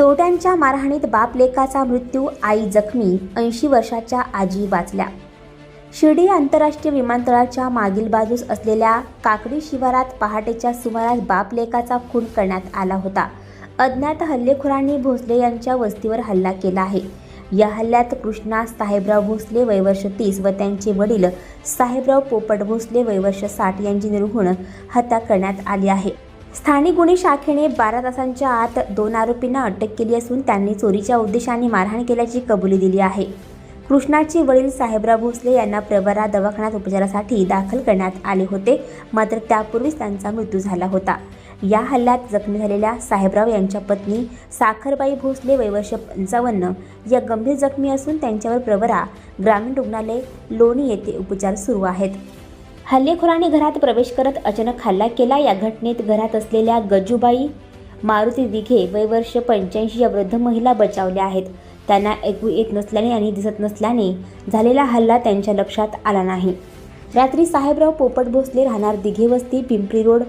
चोरट्यांच्या मारहाणीत बापलेकाचा मृत्यू आई जखमी ऐंशी वर्षाच्या आजी वाचल्या. शिर्डी आंतरराष्ट्रीय विमानतळाच्या मागील बाजूस असलेल्या काकडी शिवारात पहाटेच्या सुमारास बापलेकाचा खून करण्यात आला होता. अज्ञात हल्लेखोरांनी भोसले यांच्या वस्तीवर हल्ला केला आहे. या हल्ल्यात कृष्णा साहेबराव भोसले वयवर्ष तीस व त्यांचे वडील साहेबराव पोपट भोसले वयवर्ष साठ यांची निर्घुण हत्या करण्यात आली आहे. स्थानिक गुन्हे शाखेने बारा तासांच्या आत दोन आरोपींना अटक केली असून त्यांनी चोरीच्या उद्देशाने मारहाण केल्याची कबुली दिली आहे. कृष्णाचे वडील साहेबराव भोसले यांना प्रवरा दवाखान्यात उपचारासाठी दाखल करण्यात आले होते. मात्र त्यापूर्वीच त्यांचा मृत्यू झाला होता. या हल्ल्यात जखमी झालेल्या साहेबराव यांच्या पत्नी साखरबाई भोसले वैवर्ष पंचावन्न या गंभीर जखमी असून त्यांच्यावर प्रवरा ग्रामीण रुग्णालय लोणी येथे उपचार सुरू आहेत. हल्लेखोराने घरात प्रवेश करत अचानक हल्ला केला. या घटनेत घरात असलेल्या गजूबाई मारुती दिघे वय वर्ष पंच्याऐंशी या वृद्ध महिला बचावल्या आहेत. त्यांना ऐकू येत नसल्याने आणि दिसत नसल्याने झालेला हल्ला त्यांच्या लक्षात आला नाही. रात्री साहेबराव पोपट भोसले राहणार दिघे वस्ती पिंपरी रोड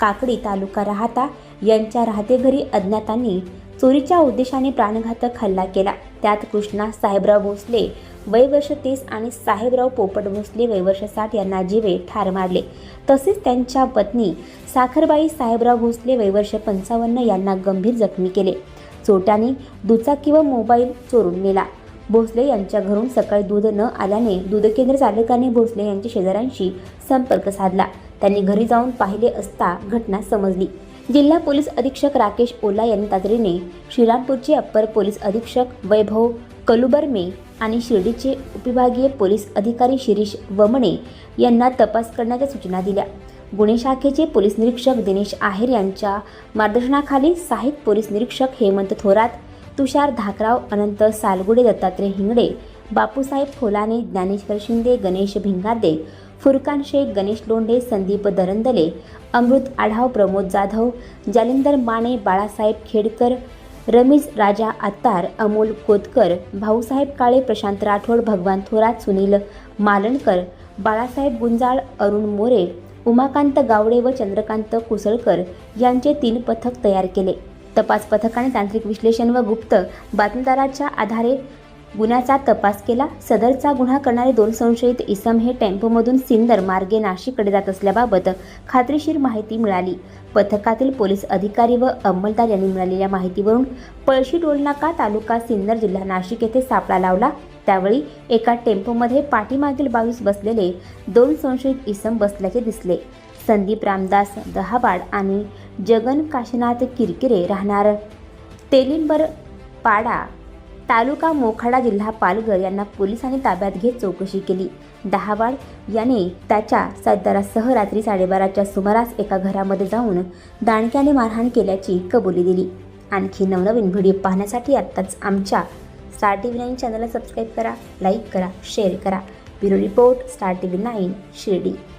काकडी तालुका राहता यांच्या राहते घरी अज्ञातांनी चोरीच्या उद्देशाने प्राणघातक हल्ला केला. त्यात कृष्णा साहेबराव भोसले वय वर्ष तीस आणि साहेबराव पोपट भोसले वय वर्ष साठ यांना जीवे ठार मारले. तसेच त्यांच्या पत्नी साखरबाई साहेबराव भोसले वय वर्ष पंचावन्न यांना गंभीर जखमी केले. चोरट्याने दुचाकी व मोबाईल चोरून नेला. भोसले यांच्या घरून सकाळी दूध न आल्याने दूध केंद्र चालकाने भोसले यांच्या शेजाऱ्यांशी संपर्क साधला. त्यांनी घरी जाऊन पाहिले असता घटना समजली. जिल्हा पोलीस अधीक्षक राकेश ओला यांनी तातडीने श्रीरामपूरचे अप्पर पोलीस अधीक्षक वैभव कलुबर्मे आणि शिर्डीचे उपविभागीय पोलीस अधिकारी शिरीष वमणे यांना तपास करण्याच्या सूचना दिल्या. गुन्हे शाखेचे पोलीस निरीक्षक दिनेश आहेर यांच्या मार्गदर्शनाखाली सहाय्यक पोलीस निरीक्षक हेमंत थोरात तुषार धाकराव अनंत सालगुडे दत्तात्रय हिंगडे बापूसाहेब खोलाने ज्ञानेश्वर शिंदे गणेश भिंगारदे फुरकान शेख गणेश लोंढे संदीप दरंदले अमृत आढाव प्रमोद जाधव जालिंदर माने बाळासाहेब खेडकर रमीज राजा आत्तार अमोल कोतकर भाऊसाहेब काळे प्रशांत राठोड भगवान थोरात सुनील मालणकर बाळासाहेब गुंजाळ अरुण मोरे उमाकांत गावडे व चंद्रकांत कुसळकर यांचे तीन पथक तयार केले. तपास पथकाने तांत्रिक विश्लेषण व गुप्त बातमीदाराच्या आधारे गुन्ह्याचा तपास केला. सदरचा गुन्हा करणारे दोन संशयित इसम हे टेम्पोमधून सिन्नर मार्गे नाशिककडे जात असल्याबाबत खात्रीशीर माहिती मिळाली. पथकातील पोलीस अधिकारी व अंमलदार यांनी मिळालेल्या माहितीवरून पळशी टोलनाका तालुका सिन्नर जिल्हा नाशिक येथे सापळा लावला. त्यावेळी एका टेम्पोमध्ये पाठीमागील बाजूस बसलेले दोन संशयित इसम बसल्याचे दिसले. संदीप रामदास दहाबाड आणि जगन काशीनाथ किरकिरे राहणार. तेलिंबर पाडा तालुका मोखाडा जिल्हा पालघर यांना पोलिसांनी ताब्यात घेत चौकशी केली. दहावाड याने त्याच्या सरदारासह रात्री साडेबाराच्या सुमारास एका घरामध्ये जाऊन दाणक्याने मारहाण केल्याची कबुली दिली. आणखी नवनवीन व्हिडिओ पाहण्यासाठी आत्ताच आमच्या स्टार टी व्ही नाईन चॅनलला सबस्क्राईब करा लाईक करा शेअर करा. Bureau report star TV nine nine Shirdi.